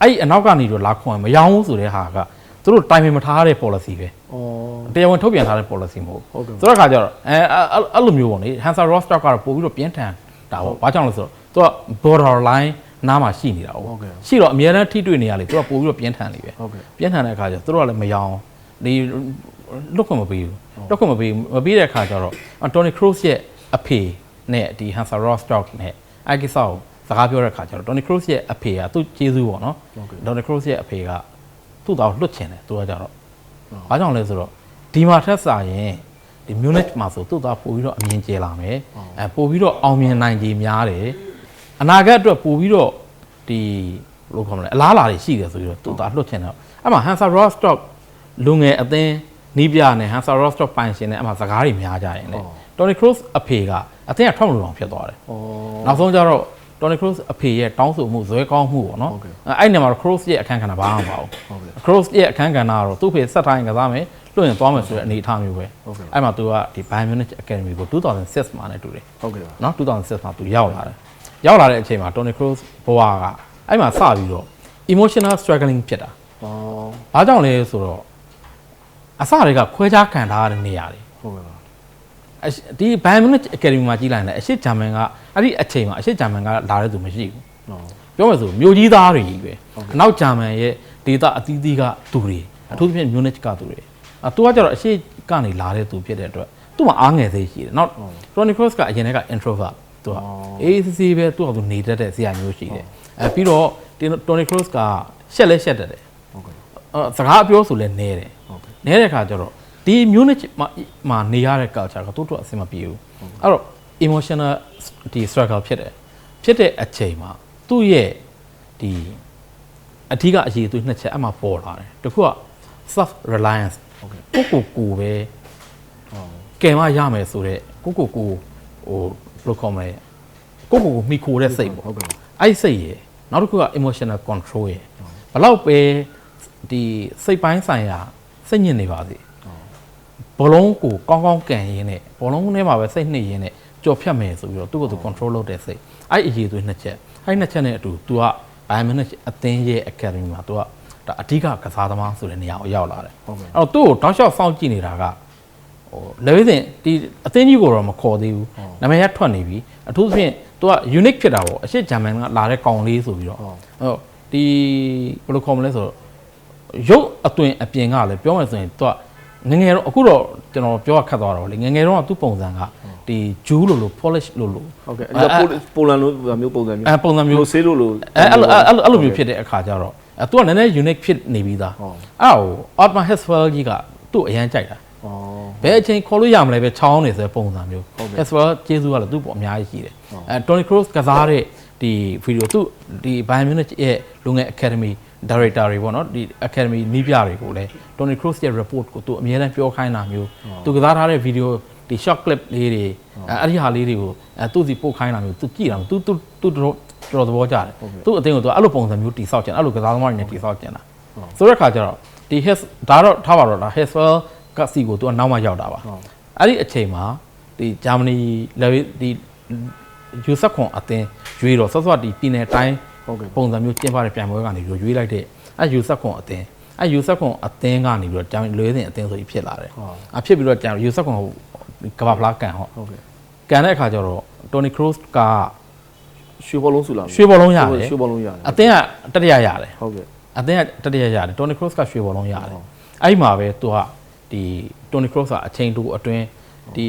အဲ့ဒီအနောက်ကနေတော့လာခွန်မရောင်းဘူးဆိုတဲ့ဟာကသူတို့တိုင်ပင်မထားတဲ့ policy ပဲအော်တရားဝင်ထုတ်ပြန်ထားတဲ့ policy မဟုတ်ဟုတ်ကဲ့ဆိုတော့အခါကျတော့အဲအဲ့အဲ့လိုမျိုးပေါ့လေ Hansa Rostock ကတော့ပို့ပြီးတော့ပြင်းထန်တာပေါ့ဘာကြောင့်လဲဆိုတော့သူက border line နားမှာရှိနေတာပေါ့ဟုတ်ကဲ့ရှိတော့အများနဲ့ထိတွေ့နေရလေသူကပို့ပြီးတော့ပြင်းထန်နေပဲဟုတ်ကဲ့ပြင်းထန်တဲ့အခါကျတော့သူတို့ကလည်းမရောဒီလွတ်ခွင့်မပေးဘူးလွတ်ခွင့်မပေးဘူးမပေးတဲ့အခါကျတော့ Tony Kroos ရဲ့အဖေ နဲ့ဒီ Hansa Rostock နဲ့အဲ့ကိစ္စကိုစကားပြောတဲ့အခါကျတော့ Tony Kroos ရဲ့အဖေကသူ့ကျေးဇူးပေါ့နော်ဟုတ်ကဲ့ Tony Kroos ရဲ့အဖေကသူ့သားကိုလွတ်ချင်တယ်သူကကြတော့ဘာကြောင့်လဲဆိုတော့ဒီမှာထက်စာရင်ဒီ Munich မှာဆိုသူ့သားပို့ပြီးတော့အမြင်ကျလာမယ်အဲပို့ပြီးတော့အောင်မြင်နိုင်ကြီးများတယ်အနာဂတ်အတွက်ပို့ပြီးတော့ဒီဘယ်လိုခေါ်မလဲအလားအလာတွေရှိတယ်ဆိုပြီးတော့သူ့သားလွတ်ချင်တယ်အဲ့မှာ Hansa Rostock လူငယ်အသင်းနီးပြနဲ့ Hansa Rostock ပိုင်ရှင်နဲ့အဲ့မှာစကားတွေများကြရင်လေဟုတ် Tony Kroos အဖေက အသင်းကထောက်လို့အောင်ဖြစ်သွားတယ်အော်နောက်ဆုံးကျတော့ Tony Kroos အဖေရဲ့တောင်းဆိုမှုဇွဲကောင်းမှုပေါ့နော်ဟုတ်ကဲ့အဲ့အဲ့နေရာမှာတော့ Kroos ရဲ့အခန်းကဏ္ဍဘာမှမပါဘူးဟုတ်ကဲ့ Kroos ရဲ့အခန်းကဏ္ဍကတော့သူ့ဖေဆက်တိုင်းကစားမယ်လွှတ်ရင်သွားမယ်ဆိုတဲ့အနေအထားမျိုးပဲဟုတ်ကဲ့အဲ့မှာသူကဒီ Bayern Munich Academy ကို2006မှာနဲ့တူတယ်ဟုတ်ကဲ့ပါနော်2006မှာသူရောက်လာတယ်ရောက်လာတဲ့အချိန်မှာ Tony Kroos ဘဝကအဲ့မှာစပြီးတော့ emotional struggling ဖြစ်တာအော်ဘာကြောင့်လဲဆိုတော့အစတွေကခွဲခြားခံထားရတဲ့နေရာတွေဟုတ်ကဲ့ပါ အရှိဒီ Bayern Munich Academy မှာကြီးလိုက်တယ်အရှိဂျာမန်ကအဲ့ဒီအချိန်မှာအရှိဂျာမန်ကလာတဲ့သူမရှိဘူးနော်ပြောမယ်ဆိုမြို့ကြီးသားတွေကြီးပဲဟုတ်ကဲ့အနောက်ဂျာမန်ရဲ့ဒေတာအသီးသီးကသူတွေအထူးသဖြင့် Munich ကသူတွေအဲသူကကျတော့အရှိကနေလာတဲ့သူဖြစ်တဲ့အတွက်သူ့မှာအားငယ်စိတ်ရှိတယ်နောက် Tony Cross ကအရင်က introvert သူက ACC ပဲသူ့အတူနေတတ်တဲ့ဆရာမျိုးရှိတယ်အဲပြီးတော့ Tony Cross ကရှက်လဲရှက်တတ်တယ်ဟုတ်ကဲ့အဲစကားအပြောဆိုလဲနဲတယ်ဟုတ်ကဲ့နဲတဲ့ခါကျတော့ ဒီ Munich မှာမှာနေရတဲ့ culture ကသူ့တို့အဆင်မပြေဘူးအဲ့တော့ emotional ဒီ struggle ဖြစ်တယ်ဖြစ်တဲ့အချိန်မှာသူ့ရဲ့ဒီအထီးကအရေးသူနှစ်ချက်အမှပေါ်လာတယ်တစ်ခုက self reliance ဟုတ်ကဲ့ကိုကိုကိုပဲဟုတ်ကဲမရမယ်ဆိုတော့ကိုကိုကိုဟိုဘယ်လိုခေါ်မလဲကိုကိုကိုမိခိုတဲ့စိတ်ပေါ့ဟုတ်ကဲ့အဲ့ဒီစိတ်ရယ်နောက်တစ်ခုက emotional control ရယ်ဘလောက်ပဲဒီစိတ်ပိုင်းဆိုင်ရာစိတ်ညစ်နေပါစေ ဘလုံးကိုကောင်းကောင်းကန်ရင်းနဲ့ဘလုံးထဲမှာပဲစိတ်နှစ်ရင်းနဲ့ကြော်ဖြတ်မယ်ဆိုပြီးတော့သူ့ကိုယ်သူ control လုပ်တဲ့စိတ်အဲ့အရေးသွေးနှစ်ချက်အဲ့နှစ်ချက်နဲ့အတူ तू က Bayern Munich အသင်းရဲ့ academy မှာ तू ကဒါအဓိကကစားသမားဆိုတဲ့နေရာကိုရောက်လာတယ်ဟုတ်ကဲ့အဲ့တော့သူ့ကိုတောက်လျှောက်စောင့်ကြည့်နေတာကဟိုလေဝိသင်ဒီအသင်းကြီးကိုတော့မခေါ်သေးဘူးနာမည်ကထွက်နေပြီအထူးသဖြင့်သူက unique ဖြစ်တာပေါ့အရှိဂျာမန်ကလာတဲ့ကောင်လေးဆိုပြီးတော့ဟုတ်အဲ့တော့ဒီဘယ်လိုခေါ်မလဲဆိုတော့ရုပ်အသွင်အပြင်ကလည်းပြောမယ်ဆိုရင်သူက ငယ်ငယ်တော့အခုတော့ကျွန်တော်ပြောရခက်သွားတော့လေငယ်ငယ်တော့သူ့ပုံစံကဒီဂျူးလိုလို polish လိုလိုဟုတ်ကဲ့အဲ့ဒါပိုလန်လိုမျိုးပုံစံမျိုးအဲပုံစံမျိုးလိုဆေးလိုလိုအဲအဲ့လိုအဲ့လိုအဲ့လိုမျိုးဖြစ်တဲ့အခါကျတော့အဲသူကနည်းနည်း unique ဖြစ်နေပြီးသားဟုတ်အဲ့ဟို Otman Heswell ကြီးကသူ့အရန်ကြိုက်တာဩဘယ်အချိန်ခေါ်လို့ရမလဲပဲချောင်းနေဆိုတဲ့ပုံစံမျိုးဟုတ်ကဲ့ Heswell ကျေးဇူးကလည်းသူ့ပေါ်အများကြီးရှိတယ်အဲ Tony Kroos ကစားတဲ့ဒီဗီဒီယိုသူဒီ Bayern Munich ရဲ့လူငယ် Academy Director တွေပေါ့နော်ဒီ Academy နီးပြတွေကိုလည်း Tony Kroos ရဲ့ report ကိုသူအမြဲတမ်းပြောခိုင်းတာမျိုးသူကစားထားတဲ့ဗီဒီယိုဒီ short clip လေးတွေအဲအဲ့ဒီဟာလေးတွေကိုအဲသူ့စီပို့ခိုင်းတာမျိုးသူကြည့်တာမျိုးသူသူသူတော်တော်သဘောကျတယ်သူ့အသိကိုသူအဲ့လိုပုံစံမျိုးတိဆောက်ကျင်အဲ့လိုကစားသမားတွေနဲ့တိဆောက်ကျင်တာဆိုတဲ့အခါကျတော့ဒီ his ဒါတော့ထားပါတော့ဒါ Heswell ကစီကိုသူကနောက်မှရောက်တာပါဟုတ်အဲ့ဒီအချိန်မှာဒီဂျာမနီလေဒီယူဆက်ခွန်အတင်းရွေးတော့ဆော့ဆော့ဒီပြည်နယ်တိုင်းဟုတ်ကဲ့ပုံစံမျိုးကျင်းပတဲ့ပြိုင်ပွဲကနေပြီးတော့ရွေးလိုက်တဲ့အဲ့ယူဆက်ခွန်အတင်း အဲ့ယူဆက်ခွန်အတင်းကနေပြီးတော့ဂျာမနီလွေးစင်အတင်းဆိုပြီးဖြစ်လာတယ်ဟုတ်အဖြစ်ပြီးတော့ဂျာယူဆက်ခွန်ဟိုကဘာဖလားကန်ဟောဟုတ်ကဲ့ကန်တဲ့အခါကျတော့တိုနီခရိုစ်ကရွှေဘောလုံးဆူလာရွှေဘောလုံးရတယ်ရွှေဘောလုံးရတယ်အတင်းကတတိယရတယ်ဟုတ်ကဲ့အသင်းကတတိယရတယ်တိုနီခရိုစ်ကရွှေဘောလုံးရတယ်အဲ့ဒီမှာပဲသူကဒီတိုနီခရိုစ်ကအချိန်တူအတွင်းဒီ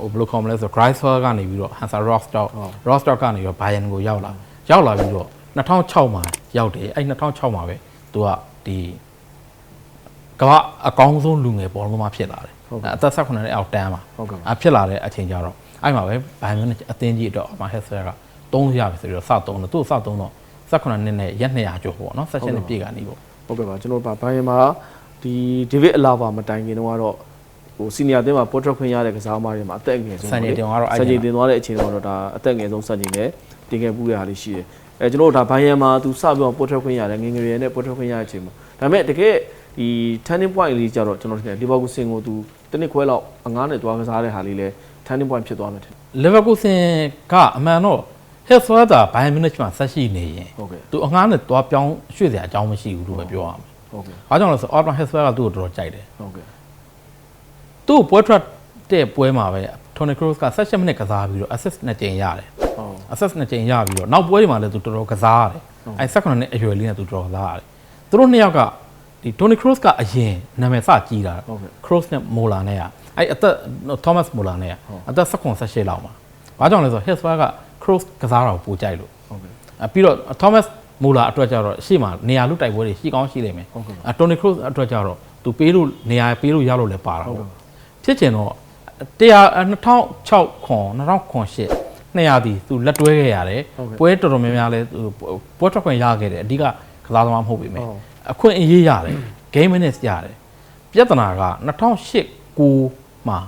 ဟိုဘယ်လိုခေါ်မလဲဆိုတော့ Greifswald ကနေပြီးတော့ Hansa Rostock Rostock ကနေပြီးတော့ Bayern ကိုရောက်လာရောက်လာပြီးတော့2006မှာရောက်တယ်အဲ့2006မှာပဲသူက ဒီကမ္ဘာအကောင်းဆုံးလူငယ်ဘောလုံးသမားဖြစ်လာတယ်အသက်18နှစ်အောက်တန်းမှာဟုတ်ကဲ့အဖြစ်လာတဲ့အချိန်ကျတော့အဲ့မှာပဲ Bayern Munich အသင်းကြီးအတွက်အမဟက်ဆွဲကသုံးရပြီဆိုပြီးတော့စသုံးတော့သူ့စသုံးတော့18နှစ်နဲ့ရက်200ကျော်ပေါ့နော်16နှစ်ပြည့်ကနေပေါ့ဟုတ်ကဲ့ပါကျွန်တော်ဗာဘိုင်းမှာဒီဒေးဗစ်အလာဗာမတိုင်ခင်တော့ကတော့ဟိုစီနီယာတင်းမှာပေါ်ထွက်ခွင့်ရတဲ့ကစားသမားတွေမှာအသက်အငယ်ဆုံးစံချိန်တင်သွားတော့အဲ့စံချိန်တင်သွားတဲ့အချိန်တော့ဒါအသက်အငယ်ဆုံးစံချိန်နဲ့တင်ခဲ့ပူးတဲ့ဟာလေးရှိတယ် အဲကျွန်တော်တို့ဒါဘိုင်းမှာသူစပြီးတော့ပေါ်ထွက်ခွင့်ရတယ်ငယ်ငယ်ရွယ်နဲ့ပေါ်ထွက်ခွင့်ရတဲ့အချိန်မှာဒါပေမဲ့တကယ်ဒီ turning point လေးကြတော့ကျွန်တော်ထင်တယ်လီဗာပူးစင်ကိုသူတနစ်ခွဲလောက်အငားနဲ့သွားကစားတဲ့ဟာလေးလဲ turning point ဖြစ်သွားမယ်ထင်တယ်လီဗာပူးဆင်ကအမှန်တော့ဟက်ဆွဲတာဘိုင်မီနစ်မှာဆက်ရှိနေရင်ဟုတ်ကဲ့သူအငှားနဲ့သွားပြောင်းရွှေ့စရာအကြောင်းမရှိဘူးလို့ပဲပြောရမယ်ဟုတ်ကဲ့။ဘာကြောင့်လဲဆိုတော့အော်တန်ဟက်ဆွဲကသူ့ကိုတော်တော်ကြိုက်တယ်ဟုတ်ကဲ့။သူ့ပွဲထွက်တဲ့ပွဲမှာပဲတိုနီခရိုစ်က16မိနစ်ကစားပြီးတော့ assist နှစ်ကြိမ်ရတယ် ဟုတ်။ assist နှစ်ကြိမ်ရပြီးတော့နောက်ပွဲတွေမှာလည်းသူတော်တော်ကစားရတယ်။အဲ18နှစ်အရွယ်လေးနဲ့သူတော်တော်ကစားရတယ်။သူတို့နှစ်ယောက်ကဒီတိုနီခရိုစ်ကအရင်နာမည်စကြီးတာဟုတ်ကဲ့ခရိုစ်နဲ့မိုလာနဲ့ကအဲအသက်သောမတ်မိုလာနဲ့ကအသက်18 18လောက်မှာ။ဘာကြောင့်လဲဆိုတော့ဟက်ဆွဲကခရိုစ်ကစားတာကိုပိုကြိုက်လို့ဟုတ်ကဲ့အပြီးတော့ Thomas Muller အတွက်ကြတော့ရှေ့မှာနေရာလူတိုက်ပွဲတွေရှိကောင်းရှိနေမယ်ဟုတ်ကဲ့အ Toni Kroos အတွက်ကြတော့သူပေးလို့နေရာပေးလို့ရလို့လည်းပါတာဟုတ်ပေါ့ကဲ့ဖြစ်ချင်တော့100 2006ခွန်2008 200ဒီသူလက်တွဲခဲ့ရတယ်ဟုတ်ကဲ့ပွဲတော်တော်များများလဲသူပွဲထွက်ခွင့်ရခဲ့တယ်အဓိကကစားသမားမဟုတ်ပေမဲ့ဟုတ်အခွင့်အရေးရတယ် game minutes ရတယ်ပြဿနာက2008 9မှာ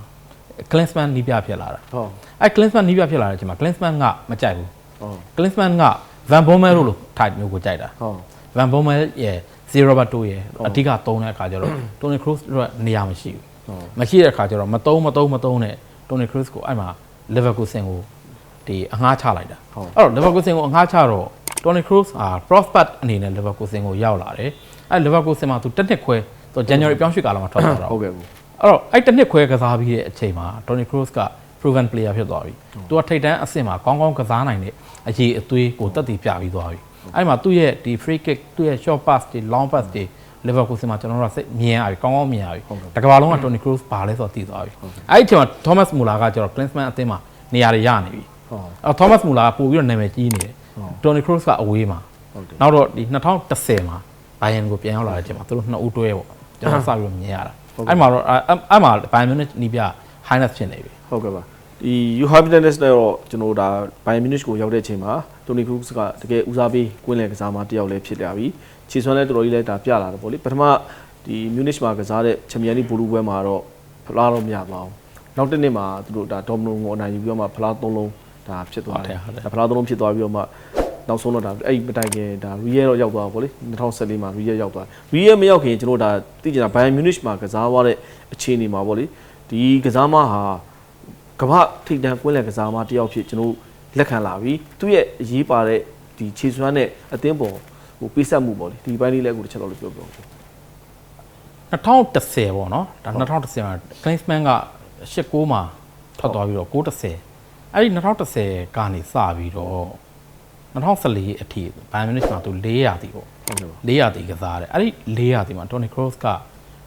Klinsmann နီးပြဖြစ်လာတာဟုတ်အဲ Klinsmann နီးပြဖြစ်လာတဲ့အချိန်မှာ Klinsmann ကမကြိုက်ဘူးဟုတ် Klinsmann က Van Bommel လို့ type မျိုးကိုကြိုက်တာဟုတ် Van Bommel ရဲ့ Zero Roberto ရဲ့အဓိကသုံးတဲ့အခါကျတော့ Toni Kroos တို့နေရာမရှိဟုတ်ဘူးမရှိတဲ့အခါကျတော့မသုံးမသုံးမသုံးနဲ့ Toni Kroos ကိုအဲ့မှာ Leverkusen ကို ဒီအငှားချလိုက်တာဟုတ်အဲ့တော့ Leverkusen ကိုအငှားချတော့ Toni Kroos အာ prospect အနေနဲ့ Leverkusen ကိုရောက်လာတယ်အဲ့ Leverkusen မှာသူတစ်နှစ်ခွဲသူ January ပြောင်းရွှေ့ကာလမှာထွက်သွားတာဟုတ်ကဲ့ဘူးအဲ့တော့အဲ့တစ်နှစ်ခွဲကစားပြီးတဲ့အချိန်မှာ Toni Kroos က proven player ဖြစ်သွားပြီ။သူကထိပ်တန်းအဆင့်မှာကောင်းကောင်းကစားနိုင်တဲ့အရေးအသွေးကိုတက်တည်ပြပြီးသွားပြီ။အဲ့မှာသူ့ရဲ့ဒီ free kick သူ့ရဲ့ short pass တွေ long pass တွေ Leverkusen မှာကျွန်တော်တို့ကစိတ်မြင်ရပြီကောင်းကောင်းမြင်ရပြီတကဘာလုံးက Toni Kroos ဘာလဲဆိုတော့သိသွားပြီအဲ့ဒီအချိန်မှာ Thomas Muller ကကျတော့ Klinsmann အသင်းမှာနေရာတွေရနေပြီ ဟုတ်အဲ့ Thomas Muller ကပို့ပြီးတော့နာမည်ကြီးနေတယ် Toni Kroos ကအဝေးမှာဟုတ်တယ်နောက်တော့ဒီ2010မှာ Bayern ကိုပြန်ရောက်လာတဲ့အချိန်မှာသူတို့နှစ်ဦးတွဲပေါ့ကျွန်တော်စပြီးတော့မြင်ရတာအဲ့မှာတော့အဲ့အဲ့မှာ Bayern Munich နီးပြ Highness ဖြစ်နေပြီဟုတ်ကဲ့ပါဒီ You Happiness နဲ့တော့ကျွန်တော်ဒါ Bayern Munich ကိုရောက်တဲ့အချိန်မှာ Toni Kroos ကတကယ်ဦးစားပေးကွင်းလယ်ကစားမတစ်ယောက်လည်းဖြစ်လာပြီခြေစွမ်းလည်းတော်တော်ကြီးလည်းဒါပြလာတယ်ပေါ့လေပထမဒီ Munich မှာကစားတဲ့ Champions League ဘူလူပွဲမှာတော့ဖလားတော့မရပါဘူးနောက်တစ်နှစ်မှာသူတို့ဒါ Domino ကိုအနိုင်ယူပြီးတော့မှဖလား၃လုံး ဒါဖြစ်သွားတယ်ဟုတ်တယ်ဒါဖလား၃လုံးဖြစ်သွားပြီးတော့မှနောက်ဆုံးတော့ဒါအဲ့ဒီမတိုင်ခင်ဒါ Real တော့ရောက်သွားပါဗောလေ2014မှာ Real ရောက်သွား Real မရောက်ခင်ကျွန်တော်ဒါသိကြတာ Bayern Munich မှာကစားသွားတဲ့အခြေအနေမှာဗောလေဒီကစားမဟာကမ္ဘာထိပ်တန်းကွင်းလယ်ကစားမတစ်ယောက်ဖြစ်ကျွန်တော်လက်ခံလာပြီသူ့ရဲ့အရေးပါတဲ့ဒီခြေစွမ်းနဲ့အသင်းပေါ်ဟိုပေးဆက်မှုပေါ့လေဒီဘိုင်းလေးလည်းအခုတစ်ချက်တော့လို့ပြောပြော2010ပေါ့နော်ဒါ2010မှာ Klinsmann က89မှာထွက်သွားပြီးတော့910 အဲ့ဒီ2010ကနေစပြီးတော့2014အထိဘိုင်မနစ်မှာသူ400တီပေါ့400တီကစားတယ်အဲ့ဒီ400တီမှာ Tony Cross က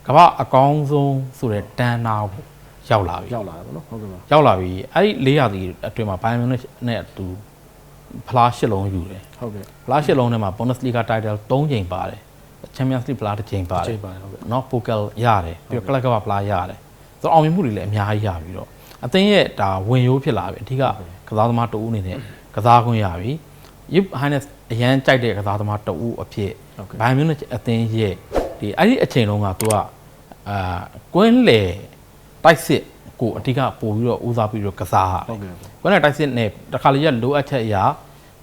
ကမ္ဘာအကောင်းဆုံးဆိုတဲ့တန်နာပေါ့ရောက်လာပြီရောက်လာတယ်ပေါ့နော်ဟုတ်ကဲ့ပါရောက်လာပြီအဲ့ဒီ400တီအတွင်းမှာဘိုင်မနစ်နဲ့သူဖလား၈လုံးယူတယ်ဟုတ်ကဲ့ဖလား၈လုံးထဲမှာ Bundesliga title 3ချိန်ပါတယ် Champions League ဖလားတစ်ချိန်ပါတယ်ချိန်ပါတယ်ဟုတ်ကဲ့နော် Pokal ရတယ်ပြီးတော့ Club Cup ဖလားရတယ်ဆိုတော့အောင်မြင်မှုတွေလည်းအများကြီးရပြီးတော့ အသင်းရဲ့ဒါဝင်ရိုးဖြစ်လာပြီအဓိကကစားသမားတဦးအနေနဲ့ကစားခွင့်ရပြီ Yip Hines အရန်ကြိုက်တဲ့ကစားသမားတဦးအဖြစ်ဘိုင်မြူနစ်အသင်းရဲ့ဒီအဲ့ဒီအချိန်လုံးကသူကအာကွင်းလေတိုက်စစ်ကိုအဓိကပို့ပြီးတော့ဦးစားပြီးတော့ကစားရတယ်ဟုတ်ကဲ့ပါကွန်းနဲ့တိုက်စစ်နဲ့တခါလေရလိုအပ်ချက်အရာ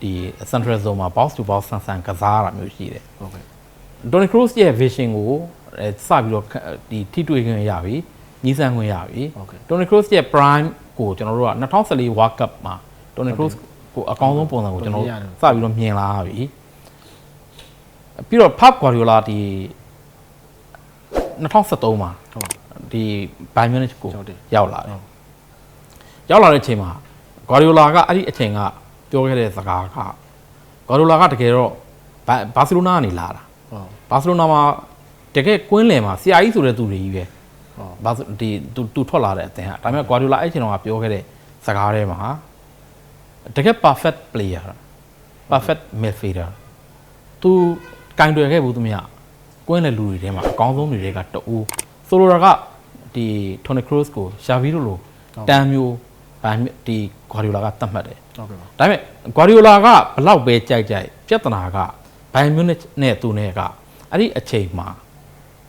ဒီ central zone မှာ box to box ဆန်ဆန်ကစားရတာမျိုးရှိတယ်ဟုတ်ကဲ့ Toni Kroos ရဲ့ vision ကိုအဲစပြီးတော့ခဒီထိတွေ့ခွင့်ရပြီ ညီးစမ်းခွင့်ရပြီဟုတ်ကဲ့ Toni Kroos ရဲ့ prime ကိုကျွန်တော်တို့က2014 World Cup မှာ Toni Kroos ကိုအကောင်းဆုံးပုံစံကိုကျွန်တော်တို့စပြီးတော့မြင်လာပြီပြီးတော့ Pep Guardiola ဒီ2013မှာဟုတ်ဒီ Bayern Munich ကိုရောက်တယ်ရောက်လာတယ်ဟုတ်ရောက်လာတဲ့အချိန်မှာ Guardiola ကအဲ့ဒီအချိန်ကပြောခဲ့တဲ့စကားက Guardiola ကတကယ်တော့ဘာစီလိုနာကနေလာတာဟုတ်ဘာစီလိုနာမှာတကယ်ကွင်းလယ်မှာဆရာကြီးဆိုတဲ့သူတွေကြီးပဲဟုတ် ဘာလို့ဒီသူသူထွက်လာတဲ့အသင်းဟာဒါပေမဲ့ Guardiola အဲ့ချိန်တော့ပြောခဲ့တဲ့စကားထဲမှာတကယ် perfect player perfect midfielder သူကင်တွယ်ခဲ့ဘူးသူမြကွင်းလယ်လူတွေထဲမှာအကောင်းဆုံးတွေတွေကတူဆိုလိုတာကဒီ Toni Kroos ကိုရှာဗီလိုလိုတန်မျိုးဗန်ဒီ Guardiola ကတတ်မှတ်တယ်ဟုတ်ကဲ့ပါဒါပေမဲ့ Guardiola ကဘလောက်ပဲကြိုက်ကြိုက်ပြဿနာက Bayern Munich နဲ့သူနဲ့ကအဲ့ဒီအချိန်မှာ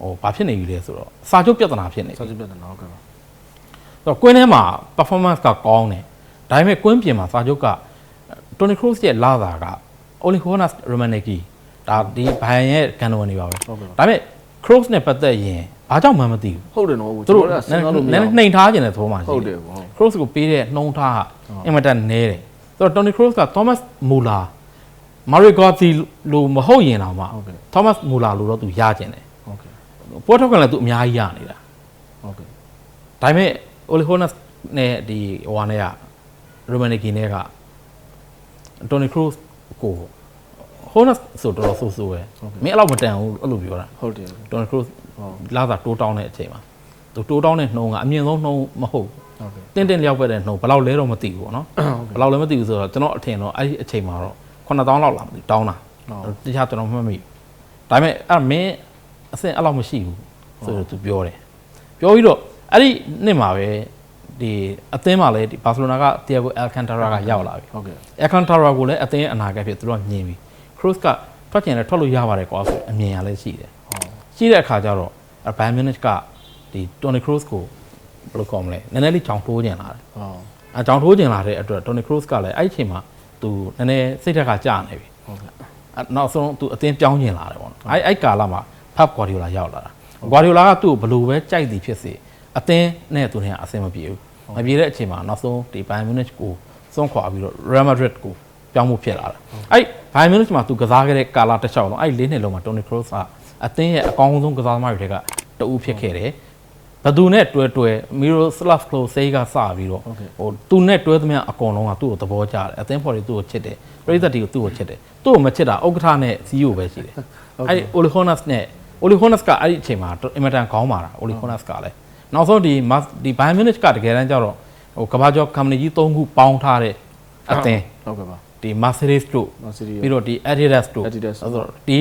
ဟိုဘာဖြစ်နေပြီလဲဆိုတော့စာချုပ်ပြဿနာဖြစ်နေပြီစာချုပ်ပြတ်တယ်နော်ဟုတ်ကဲ့ပါဆိုတော့ကွင်းထဲမှာ performance ကကောင်းတယ်ဒါပေမဲ့ကွင်းပြင်မှာစာချုပ်က Toni Kroos ရဲ့လာတာက Ole Gunnar Rummenigge ဒါဒီဘိုင်ရဲ့ကန်တော်နေပါပဲဟုတ်ကဲ့ပါဒါပေမဲ့ Kroos နဲ့ပတ်သက်ရင်ဘာကြောင့်မှမသိဘူးဟုတ်တယ်နော်သူကျွန်တို့တော်ကစဉ်းစားလို့မရနည်းဘူး နှိမ်ထားခြင်းတဲ့သဘောမှရှိဟုတ်တယ်ဟုတ် Kroos ကိုပေးတဲ့နှုံထားဟာအင်မတန်နည်းတယ်ဆိုတော့ Toni Kroos က Thomas Muller Mario Götze လို့မဟုတ်ရင်တော့မှ ဟုတ်ကဲ့ Thomas Muller လို့တော့သူရကျင်တယ်ဟုတ်ကဲ့ ပွဲထုတ်ကလည်းသူအများကြီးရနေတာဟုတ်ကဲ့ဒါပေမဲ့ Ole Gunnar နဲ့ဒီဟိုဟာနဲ့က Rummenigge နဲ့က Toni Kroos ကို Gunnar ဆိုတော့တော်တော်ဆိုးဆိုးပဲမင်းအဲ့လောက်မတန်ဘူးအဲ့လိုပြောတာဟုတ်တယ် Toni Kroos ဟုတ်လာတာတိုးတောင်းတဲ့အချိန်မှာသူတိုးတောင်းတဲ့နှုံကအမြင့်ဆုံးနှုံမဟုတ်ဘူးဟုတ်ကဲ့တင်းတင်းလျောက်ပဲတဲ့နှုံဘယ်လောက်လဲတော့မသိဘူးပေါ့နော်ဘယ်လောက်လဲမသိဘူးဆိုတော့ကျွန်တော်အထင်တော့အဲ့ဒီအချိန်မှာတော့9000လောက်လာမသိဘူးတောင်းတာဟုတ်တခြားကျွန်တော်မှတ်မိဘူးဒါပေမဲ့အဲ့မင်း အဆင်အဲ့လောက်မရှိဘူးဆိုတော့သူပြောတယ်ပြောပြီးတော့အဲ့ဒီနှစ်မှာပဲဒီအသင်းမှာလည်းဒီဘာစီလိုနာကတီယာဂိုအယ်ကန်တာရာကရောက်လာပြီဟုတ်ကဲ့အယ်ကန်တာရာကိုလည်းအသင်းအနာဂတ်ဖြစ်သူတို့ကမြင်ပြီခရုစ်ကထွက်ကျင်လည်းထွက်လို့ရပါတယ်ကွာဆိုအမြင်ရလည်းရှိတယ်ဟုတ်ရှိတဲ့အခါကျတော့ဘိုင်မန်နစ်ကဒီတိုနီခရုစ်ကိုဘယ်လိုကောမလဲနည်းနည်းလေးကြောင်တိုးကျင်လာတယ်ဟုတ်အကြောင်ထိုးကျင်လာတဲ့အတွက် Toni Kroos ကလည်းအဲ့ဒီအချိန်မှာသူနည်းနည်းစိတ်ဓာတ်ကကျနေပြီဟုတ်ကဲ့အဲ့နောက်ဆုံးသူအတင်းပြောင်းကျင်လာတယ်ပေါ့နော်အဲ့အဲ့ကာလမှာ Pep Guardiola ရောက်လာတာ Guardiola ကသူ့ကိုဘယ်လိုပဲကြိုက်သည်ဖြစ်စေအတင်းနဲ့သူနဲ့အဆင်မပြေဘူးမပြေတဲ့အချိန်မှာနောက်ဆုံးဒီ Bayern Munich ကိုစွန့်ခွာပြီးတော့ Real Madrid ကိုပြောင်းမှုဖြစ်လာတာအဲ့ Bayern Munich မှာသူကစားခဲ့တဲ့ကာလတစ်လျှောက်လုံးအဲ့ဒီလေးနှစ်လုံးမှာ Toni Kroos ကအတင်းရဲ့အကောင်းဆုံးကစားသမားတွေထဲကတဦးဖြစ်ခဲ့တယ်ဘသူနဲ့တွဲတွဲ Miroslav Klose ကစပြီးတော့ဟုတ်ကဲ့ဟိုသူနဲ့တွဲသမျှအကုန်လုံးကသူ့ကိုသဘောကျတယ်အသင်းဖော်တွေသူ့ကိုချစ်တယ်ပရိသတ်တွေကိုသူ့ကိုချစ်တယ်သူ့ကိုမချစ်တာဥက္ကဋ္ဌနဲ့ CEO ပဲရှိတယ်အဲ့ဒီ Ole Gunnar နဲ့ဟ Oli Honas ကအဲ့ဒီအချိန်မှာအင်မတန်ခေါင်းမာတာ Oli Honas ကလည်းနောက်ဆုံးဒီ Mas- ဒီ Bayern Munich ကတကယ်တမ်းကျတော့ဟိုကဘာကျော် company ကြီး၃ခုပေါင်းထားတဲ့အသင်းဟုတ်ကဲ့ပါဒီ Mercedes တို့မဆီရီပြီးတော့ဒီ Adidas တို့ Adidas အဲ့တော့ဒီ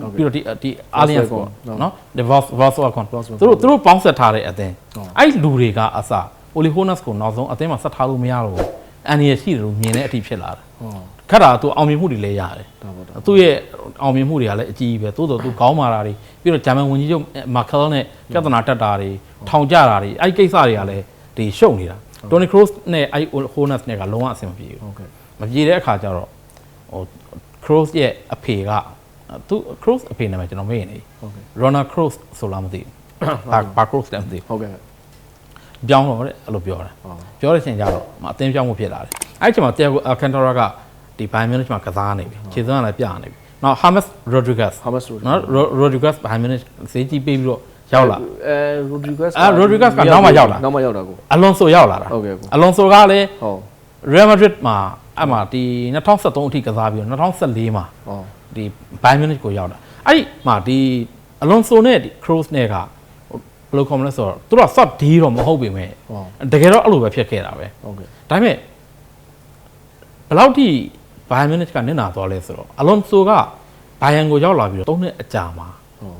ဟုတ်ကဲ့ပြီးတော့ဒီဒီ Alliance ပေါ့ဟုတ်နော်ဒီ Vos- Volkswagen Volkswagen သူတို့သူတို့ပေါင်းဆက်ထားတဲ့အသင်းဟုတ်အဲ့လူတွေကအစ Oli Honas ကိုနောက်ဆုံးအသင်းမှာဆက်ထားလို့မရတော့ဘူးအန်ရရှိတယ်လို့မြင်တဲ့အထိဖြစ်လာတာဟော ခက်တာသူအောင်မြင်မှုတွေလည်းရတယ်ဒါပေါ့ဒါသူ့ရဲ့အောင်မြင်မှုတွေကလည်းအကြီးကြီးပဲတိုးတော့သူခေါင်းမာတာတွေပြီးတော့ဂျာမန်ဝန်ကြီးချုပ်မာကယ်နဲ့ပြဿနာတက်တာတွေထောင်ကြတာတွေအဲ့ဒီကိစ္စတွေကလည်းဒီရှုပ်နေတာတိုနီခရို့စ်နဲ့အဲ့ဟိုနတ်နဲ့ကလုံးဝအဆင်မပြေဘူးဟုတ်ကဲ့မပြေတဲ့အခါကျတော့ဟိုခရို့စ်ရဲ့အဖေကသူခရို့စ်အဖေနာမည်ကျွန်တော်မေ့နေဟုတ်ကဲ့ရောနာခရို့စ်ဆိုလားမသိဘူးဘာဘာခရို့စ်လဲမသိဘူးဟုတ်ကဲ့ပြောင်းတော့တဲ့အဲ့လိုပြောတာဟောပြောတဲ့အချိန်ကျတော့မအသင်းပြောင်းမှုဖြစ်လာတယ်အဲ့ဒီအချိန်မှာတရားကိုအကန်တာရာက ဒီဘိုင်မန်နစ်မှာကစားနေပြီခြေစွမ်းကလည်းပြနေပြီနောက်ဟာမက်ရိုဒရီဂက်စ်ဟာမတ်စ်ရိုနော်ရိုဒရီဂက်စ်ဘိုင်မန်နစ်ဈေးကြီးပေးပြီးတော့ရောက်လာအဲရိုဒရီဂက်စ်အဲ Rodriguez ကနောက်မှရောက်လာနောက်မှရောက်တာကိုအလွန်ဆိုရောက်လာတာဟုတ်ကဲ့ကိုအလွန်ဆိုကလည်းဟော Real Madrid မှာအဲ့မှာဒီ2013အထိကစားပြီးတော့2014မှာဟောဒီဘိုင်မန်နစ်ကိုရောက်တာအဲ့ဒီမှာဒီအလွန်ဆိုနဲ့ဒီခရိုစ်နဲ့ကဘယ်လိုခေါ်မလဲဆိုတော့သူတို့က short D တော့မဟုတ်ပေမဲ့ဟောတကယ်တော့အဲ့လိုပဲဖြစ်ခဲ့တာပဲဟုတ်ကဲ့ဒါပေမဲ့ဘယ်လောက်ထိ ဘိုင်ယန်မန်နစ်ကနစ်နာသွားလဲဆိုတော့အလွန်ဆိုကဘိုင်ယန်ကိုရောက်လာပြီးတော့၃နှစ်အကြာမှာဟော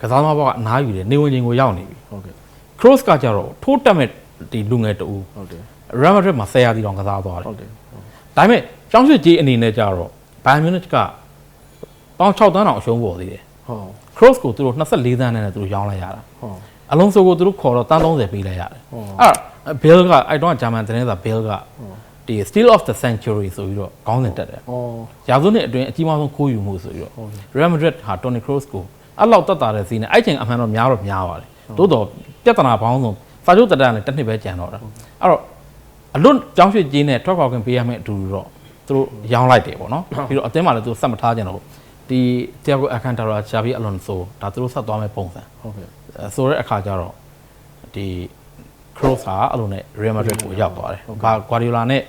ကစားသမားဘောကအနားယူတယ်နေဝင်ချိန်ကိုရောက်နေပြီဟုတ်ကဲ့ခရိုစ်ကကြတော့ထိုးတက်မဲ့ဒီလူငယ်တူဟုတ်တယ်ရယ်မဒရစ်မှာဆယ်ရာတီတောင်ကစားသွားတယ်ဟုတ်တယ်ဒါပေမဲ့ကျောင်းစစ်ကြီးအနေနဲ့ကြတော့ဘိုင်ယန်မန်နစ်ကပေါင်း6တန်းတောင်အရှုံးပေါ်သေးတယ်ဟောခရိုစ်ကိုသူတို့24တန်းနဲ့သူတို့ရောင်းလိုက်ရတာဟောအလုံးစုံကိုသူတို့ခေါ်တော့တန်း30ပေးလိုက်ရတယ်ဟောအဲ့ဘဲလ်ကအဲ့တော့ဂျာမန်သတင်းစာဘဲလ်က ဒီ Steel of the Century ဆိုပြီးတော့ခေါင်းစဉ်တက်တယ်ဟောရာစုနှစ်အတွင်းအကြီးမားဆုံးခိုးယူမှုဆိုပြီးတော့ဟုတ်ကဲ့ Real Madrid ဟာ Toni Kroos ကိုအဲ့လောက်တက်တာတဲ့စီးနဲ့အဲ့ချိန်အမှန်တော့များတော့များပါတယ်တိုးတော့ပြဿနာပေါင်းဆုံးစာချုပ်တက်တာနဲ့တစ်နှစ်ပဲကြံတော့တာအဲ့တော့အလွတ်ကြောင်းရွှေ့ကြီးနဲ့ထွက်ခွာခွင့်ပေးရမယ့်အတူတူတော့သူတို့ရောင်းလိုက်တယ်ပေါ့နော်ပြီးတော့အသင်းမှာလည်းသူစက်မထားကြတော့ဒီတရားကိုအခန်တာရာချာဘီအလွန်ဆိုဒါသူတို့ဆက်သွားမယ့်ပုံစံဟုတ်ကဲ့အဲဆိုတဲ့အခါကျတော့ဒီ Kroos ဟာအဲ့လိုနဲ့ Real Madrid ကိုရောက်သွားတယ်ဘာ Guardiola နဲ့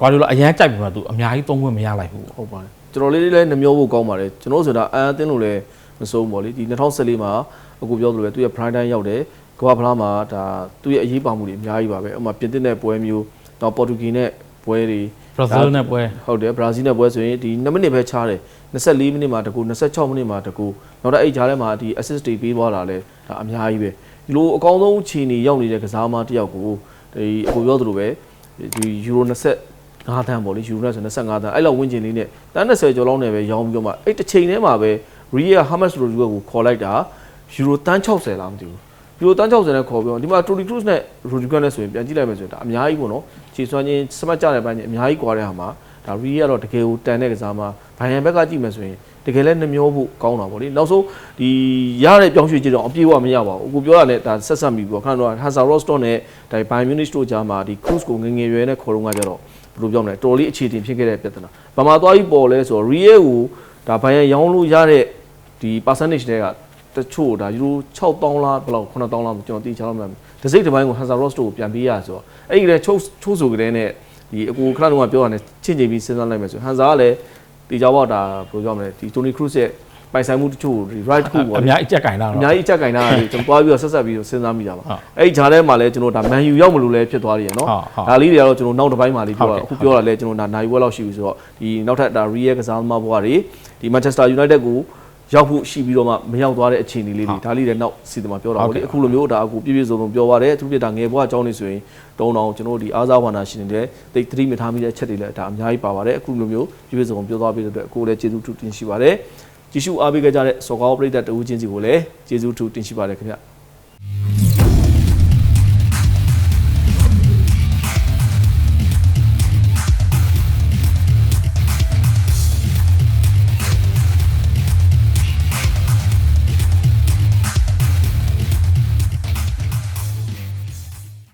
Guardiola အရန်ကြိုက်ပြီးမှသူအများကြီးသုံးခွင့်မရလိုက်ဘူးဟုတ်ပါတယ်ကျွန်တော်လေးလေးလည်းနှမျောဖို့ကောင်းပါတယ်ကျွန်တော်ဆိုတာအန်အသင်းလို့လည်းမစိုးဘူးပေါ့လေဒီ2014မှာအခုပြောသလိုပဲသူရဲ့ prime time ရောက်တယ်ကမ္ဘာဖလားမှာဒါသူ့ရဲ့အရေးပါမှုတွေအများကြီးပါပဲဥပမာပြင်သစ်နဲ့ပွဲမျိုးတော့ပေါ်တူဂီနဲ့ပွဲတွေ Brazil နဲ့ပွဲဟုတ်တယ်ဘရာဇီးနဲ့ပွဲဆိုရင်ဒီ2မိနစ်ပဲခြားတယ်24မိနစ်မှာတကူ26မိနစ်မှာတကူနောက်တော့အဲ့ကြားထဲမှာဒီ assist တွေပေးသွားတာလဲဒါအများကြီးပဲ ဒီလိုအကောင်းဆုံးခြေနေရောက်နေတဲ့ကစားသမားတစ်ယောက်ကိုဒီအခုပြောသလိုပဲဒီယူရို25တန်းပေါ့လေယူရိုနဲ့ဆို25တန်းအဲ့လောက်ဝင်းကျင်လေးနဲ့တန်း20ကျော်လောက်နဲ့ပဲရောင်းပြီးတော့မှအဲ့တစ်ချိန်ထဲမှာပဲ Real Hamas Rodriguez ကိုခေါ်လိုက်တာယူရိုတန်း60လားမသိဘူးယူရိုတန်း60နဲ့ခေါ်ပြီးတော့ဒီမှာ Toni Kroos နဲ့ Rodriguez နဲ့ဆိုရင်ပြန်ကြည့်လိုက်မယ်ဆိုရင်ဒါအများကြီးပေါ့နော်ခြေစွမ်းချင်းစမတ်ကြတဲ့ဘက်ချင်းအများကြီးကွာတဲ့ဟာမှာဒါ Real ကတော့တကယ်ကိုတန်တဲ့ကစားမှာဘိုင်ယန်ဘက်ကကြည့်မယ်ဆိုရင် တကယ်လည်းနှမျောဖို့ကောင်းတာပေါ့လေနောက်ဆုံးဒီရတဲ့ပြောင်းရွှေ့ကြည့်တော့အပြည့်အဝမရပါဘူးအခုပြောရလဲဒါဆက်ဆက်မိပေါ့ခဏတော့ Hazard Rostock နဲ့ဒါ Bayern Munich တို့ကြားမှာဒီ Cruz ကိုငယ်ငယ်ရွယ်နဲ့ခေါ်တော့ကကြတော့ဘယ်လိုပြောမလဲတော်တော်လေးအခြေတင်ဖြစ်ခဲ့တဲ့ပြဿနာဘာမှသွားပြီးပေါ်လဲဆိုတော့ Real ကိုဒါဘိုင်ယန်ရောင်းလို့ရတဲ့ဒီ percentage တွေကတချို့ဒါယူရို6000လားဘယ်လောက်9000လားကျွန်တော်သိချင်တော့မလားဒစိတ်တစ်ပိုင်းကို Hazard Rostock ကိုပြန်ပေးရဆိုတော့အဲ့ဒီကချိုးချိုးဆိုကြတဲ့နဲ့ဒီအကူခဏတော့ပြောရတဲ့ချင်းချင်းပြီးစဉ်းစားလိုက်မယ်ဆို Hazard ကလည်း ဒီကြောက်တော့ဒါဘယ်လိုပြောမလဲဒီ Toni Kroos ရဲ့ပိုင်ဆိုင်မှုတချို့ဒီ right တစ်ခုပေါ့အလေများကြီးကြက်ကင်တာအတော့များကြီးအချက်ကင်တာတွေကျွန်တော်တွားပြီးတော့ဆက်ဆက်ပြီးတော့စဉ်းစားမိတာပါဟုတ်အဲ့ဒီဂျားထဲမှာလည်းကျွန်တော်ဒါမန်ယူရောက်မလို့လည်းဖြစ်သွားတယ်ရနော်ဟုတ်ဟုတ်ဒါလေးတွေကတော့ကျွန်တော်နောက်တစ်ပိုင်းမှာလေးပြောဟုတ်တာကဲ့အခုပြောတာလည်းကျွန်တော်ဒါနိုင်ဝက်လောက်ရှိပြီဆိုတော့ဒီနောက်ထပ်ဒါ Real ကစားသမားဘွားတွေဒီ Manchester United ကို ရောက်ဖို့ရှိပြီးတော့မှမရောက်သွားတဲ့အခြေအနေလေးတွေဒါလေးတွေနောက်စီတမပြောတာဟုပေါ့တ်လေကဲ့အခုလိုမျိုးဒါအခုပြည့်ပြည့်စုံစုံပြောပါတယ်သူပြတာငယ်ဘွားအကြောင်းလေးဆိုရင်တုံးအောင်ကျွန်တော်တို့ဒီအားစားဝါနာရှင်တွေတိတ်သတိမထားမိတဲ့အချက်တွေလည်းဒါအများကြီးပါပါတယ်အခုလိုမျိုးပြည့်ပြည့်စုံစုံပြောသွားပြီးတဲ့အတွက်ကိုယ်လည်းကျေးဇူးထူးတင်ရှိပါတယ်ကြည့်ရှုအားပေးကြတဲ့စော်ကားပရိသတ်တဦးချင်းစီကိုလည်းကျေးဇူးထူးတင်ရှိပါတယ်ခင်ဗျ